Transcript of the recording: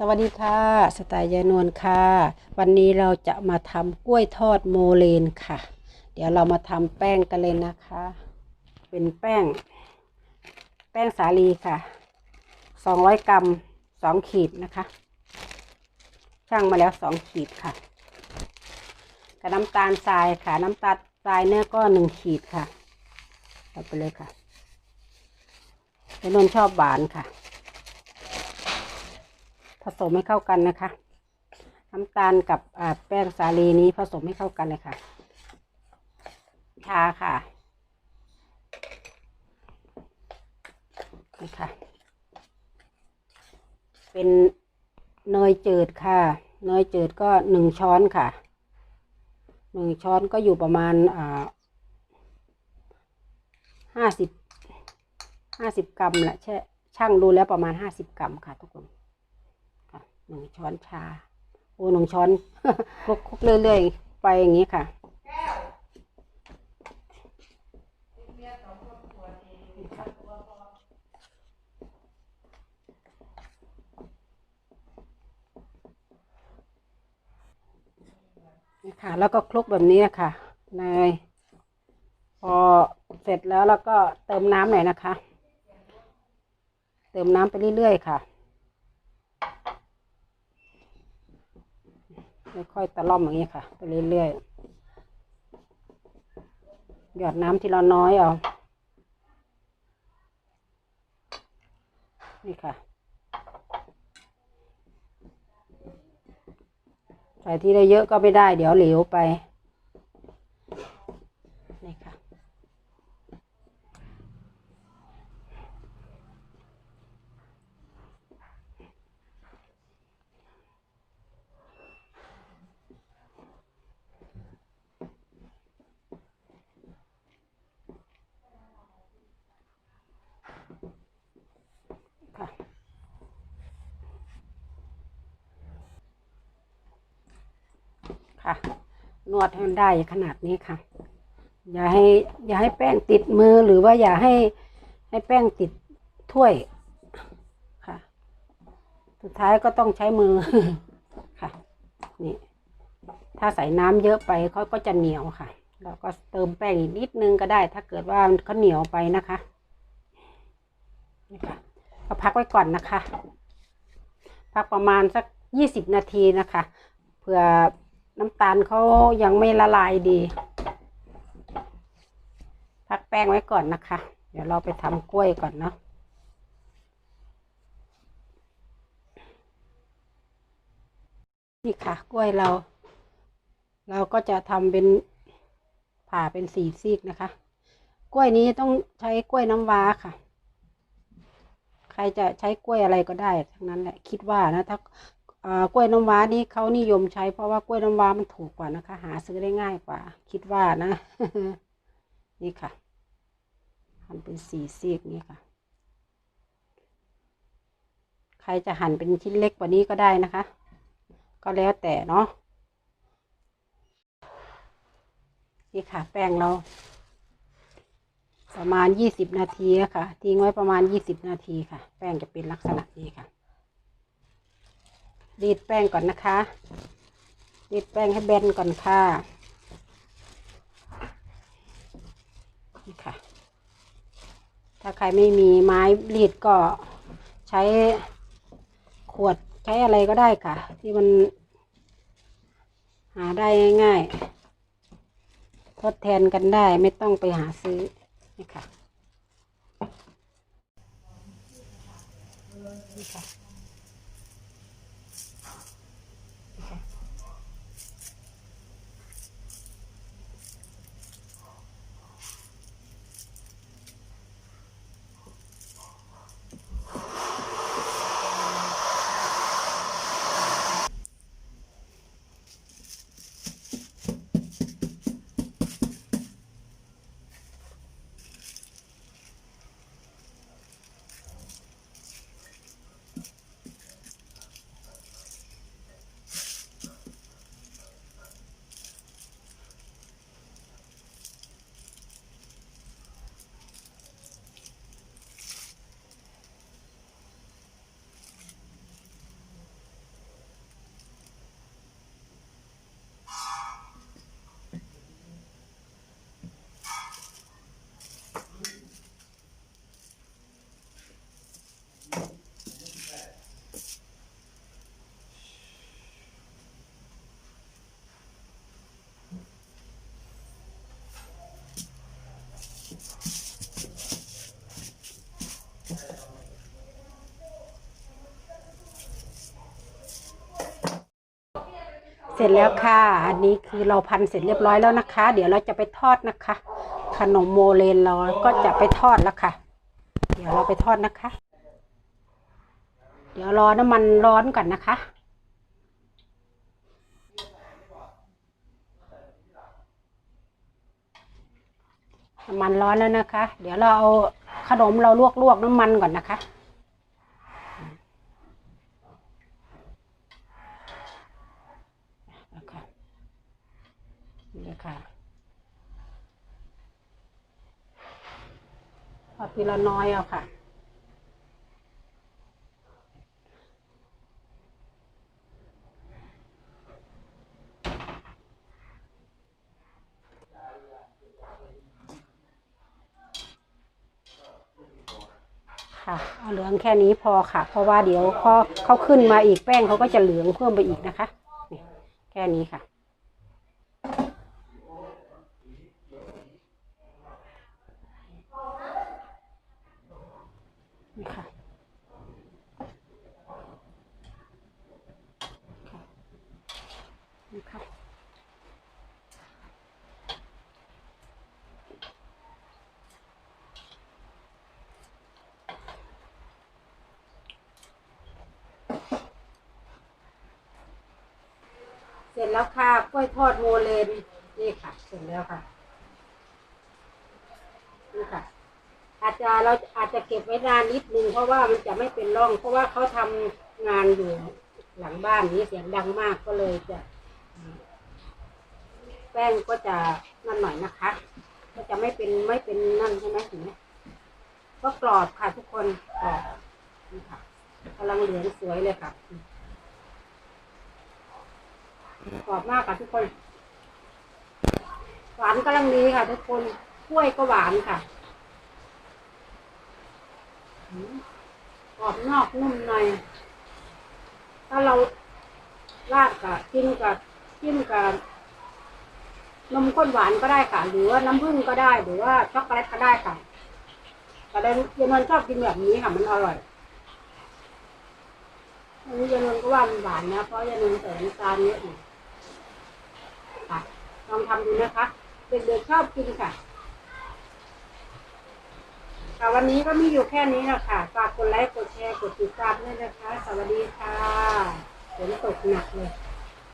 สวัสดีค่ะ สไตล์ยายนวลค่ะ วันนี้เราจะมาทำกล้วยทอดโมเลนค่ะ เดี๋ยวเรามาทำแป้งกันเลยนะคะ เป็นแป้ง แป้งสาลีค่ะ 200 กรัม 2 ขีดนะคะช่างมาแล้ว 2 ขีดค่ะกับน้ำตาลทรายค่ะ น้ำตาลทรายเนี่ยก็ 1 ขีดค่ะเอาไปเลยค่ะยายนวลชอบหวานค่ะ ผสมให้เข้ากันนะคะ น้ำตาลกับแป้งสาลีนี้ผสมให้เข้ากันเลยค่ะชาค่ะนี่ค่ะ เป็นเนยจืดค่ะ เนยจืดก็หนึ่งช้อนค่ะหนึ่งช้อนก็อยู่ประมาณอ่าห้าสิบห้าสิบกรัมแหละช่ช่างดูแล้วประมาณห้าสิบกรัมค่ะทุกคน หนึ่งช้อนชา โอ้หนึ่งช้อนคลุกคลุกเรื่อยๆ ไปอย่างนี้ค่ะนี่ค่ะ แล้วก็คลุกแบบนี้ค่ะเนยพอเสร็จแล้วแล้วก็เติมน้ำหน่อยนะคะ เติมน้ำไปเรื่อยๆค่ะ ค่อยๆตะล่อมอย่างนี้ค่ะ ไปเรื่อยๆ หยอดน้ำที่เราน้อยเอา นี่ค่ะ ใส่ที่ได้เยอะก็ไม่ได้ เดี๋ยวเหลวไป นี่ค่ะ ค่ะ ค่ะ นวดให้มันได้ขนาดนี้ค่ะ อย่าให้ อย่าให้แป้งติดมือหรือว่าอย่าให้ให้แป้งติดถ้วยค่ะ สุดท้ายก็ต้องใช้มือค่ะ นี่ ถ้าใส่น้ำเยอะไปเขาก็จะเหนียวค่ะเราก็เติมแป้งอีกนิดนึงก็ได้ ถ้าเกิดว่าเขาเหนียวไปนะคะนี่ค่ะก็พักไว้ก่อนนะคะ พักประมาณสักยี่สิบนาทีนะคะเผื่อ น้ำตาลเขายังไม่ละลายดีพักแป้งไว้ก่อนนะคะ เดี๋ยวเราไปทำกล้วยก่อนเนาะนี่ค่ะ กล้วยเรา เราก็จะทำเป็นผ่าเป็นสี่ซีกนะคะ กล้วยนี้ต้องใช้กล้วยน้ำว้าค่ะ ใครจะใช้กล้วยอะไรก็ได้ ทั้งนั้นแหละ คิดว่านะ ถ้า กล้วยน้ำว้านี่เขานิยมใช้เพราะว่ากล้วยน้ำว้ามันถูกกว่านะคะ หาซื้อได้ง่ายกว่า คิดว่านะ นี่ค่ะหั่นเป็นสี่ซีกนี่ค่ะ ใครจะหั่นเป็นชิ้นเล็กกว่านี้ก็ได้นะคะ ก็แล้วแต่เนาะนี่ค่ะ แป้งเราประมาณยี่สิบนาทีอะค่ะ ทิ้งไว้ประมาณยี่สิบนาทีค่ะ แป้งจะเป็นลักษณะนี้ค่ะ รีดแป้งก่อนนะคะรีดแป้งให้แบนก่อนค่ะนี่ค่ะ ถ้าใครไม่มีไม้รีดก็ใช้ขวดใช้อะไรก็ได้ค่ะ ที่มันหาได้ง่ายๆทดแทนกันได้ไม่ต้องไปหาซื้อนี่ค่ะ เสร็จแล้วค่ะ อันนี้คือเราพันเสร็จเรียบร้อยแล้วนะคะ เดี๋ยวเราจะไปทอดนะคะ ขนมโมเลนเราก็จะไปทอดแล้วค่ะ เดี๋ยวเราไปทอดนะคะ เดี๋ยวรอน้ำมันร้อนก่อนนะคะน้ำมันร้อนแล้วนะคะ เดี๋ยวเราเอาขนมเราลวกลวกน้ำมันก่อนนะคะนี่เลย ค่ะเอาทีละน้อยเอาค่ะ ค่ะเอาเหลืองแค่นี้พอค่ะ เพราะว่าเดี๋ยวพอเขาขึ้นมาอีกแป้งเขาก็จะเหลืองเพิ่มไปอีกนะคะนี่แค่นี้ค่ะ นี่ค่ะนี่ค่ะเสร็จแล้วค่ะกล้วยทอดโมเลนนี่ค่ะ เสร็จแล้วค่ะนี่ค่ะ อาจจะเราอาจจะเก็บไว้นานนิดนึงเพราะว่ามันจะไม่เป็นร่อง เพราะว่าเขาทำงานอยู่หลังบ้านนี้เสียงดังมากก็เลยจะ แป้งก็จะนั่นหน่อยนะคะ ก็จะไม่เป็นไม่เป็นนั่นใช่ไหมถึงไหมก็กรอบค่ะทุกคนกรอบนี่ค่ะกำลังเหลืองสวยเลยค่ะกรอบมากค่ะทุกคน หวานกำลังดีค่ะ ทุกคนกล้วยก็หวานค่ะอืม กรอบนอกนุ่มใน ถ้าเราราดกับกินกับจิ้มกับนมข้นหวานก็ได้ค่ะ หรือว่าน้ำผึ้งก็ได้ หรือว่าช็อกโกแลตก็ได้ค่ะ แต่เดนยนนชอบกินแบบนี้ค่ะ มันอร่อยอันนี้เยนนก็ว่ามันหวานนะเพราะเยนนใส่น้ำตาลเยอะหน่อยค่ะลองทำดูนะคะ เด็กๆชอบกินค่ะ ค่ะวันนี้ก็มีอยู่แค่นี้นะค่ะ ฝากกดไลค์ กดแชร์ กดติดตามด้วยนะคะ สวัสดีค่ะฝนตกหนักเลย